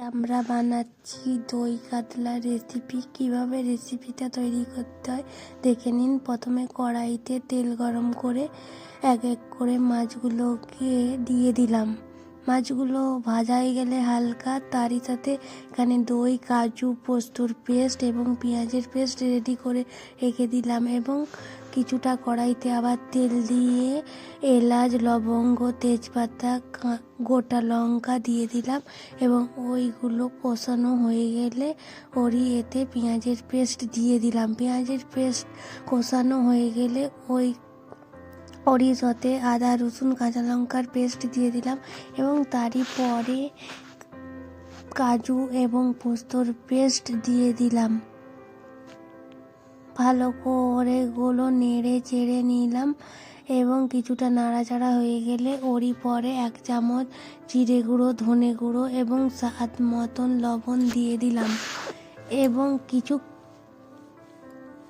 আমরা বানাচ্ছি দই কাতলা রেসিপি কীভাবে রেসিপিটা তৈরি করতে হয় দেখে নিন। প্রথমে কড়াইতে তেল গরম করে এক এক করে মাছগুলোকে দিয়ে দিলাম। মাছগুলো ভাজা হয়ে গেলে হালকা তারই সাথে এখানে দই, কাজু, পোস্তর পেস্ট এবং পেঁয়াজের পেস্ট রেডি করে রেখে দিলাম এবং কিছুটা কড়াইতে আবার তেল দিয়ে এলাচ, লবঙ্গ, তেজপাতা গোটা লঙ্কা দিয়ে দিলাম এবং ওইগুলো কষানো হয়ে গেলে ওরই এতে পেঁয়াজের পেস্ট দিয়ে দিলাম। পেঁয়াজের পেস্ট কষানো হয়ে গেলে ওই সাথে আদা, রসুন, কাঁচা লঙ্কার পেস্ট দিয়ে দিলাম এবং তারই পরে কাজু এবং পোস্তর পেস্ট দিয়ে দিলাম। ভালো করে গুলো নেড়ে চেড়ে নিলাম এবং কিছুটা নাড়াচাড়া হয়ে গেলে ওরই পরে এক চামচ জিরে গুঁড়ো, ধনে গুঁড়ো এবং স্বাদ মতন লবণ দিয়ে দিলাম এবং কিছু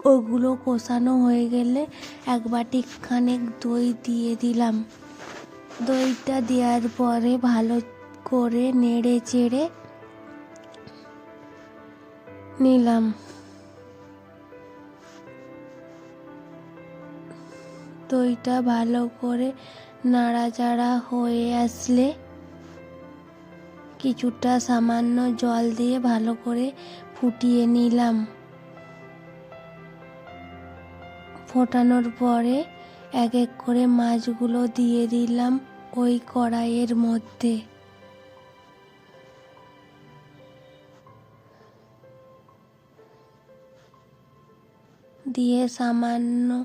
ওগুলো কষানো হয়ে গেলে এক বাটি খানেক দই দিয়ে দিলাম। দইটা দেওয়ার পরে ভালো করে নেড়ে চেড়ে নিলাম। দইটা ভালো করে নাড়াচাড়া হয়ে আসলে কিছুটা সামান্য জল দিয়ে ভালো করে ফুটিয়ে নিলাম। ফোটানোর পরে এক এক করে মাছগুলো দিয়ে দিলাম ওই কড়াইয়ের মধ্যে। দিয়ে সামান্য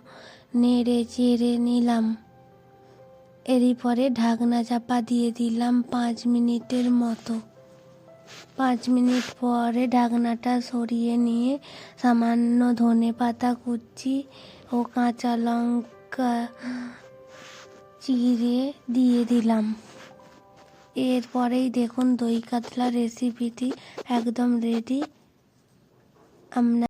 নেড়ে চেড়ে নিলাম। এরই পরে ঢাকনা চাপা দিয়ে দিলাম পাঁচ মিনিটের মতো। পাঁচ মিনিট পরে ঢাকনাটা সরিয়ে নিয়ে সামান্য ধনে পাতা, কুচি ও কাঁচা লঙ্কা চিড়ে দিয়ে দিলাম। এরপরেই দেখুন দই কাতলা রেসিপিটি একদম রেডি আমরা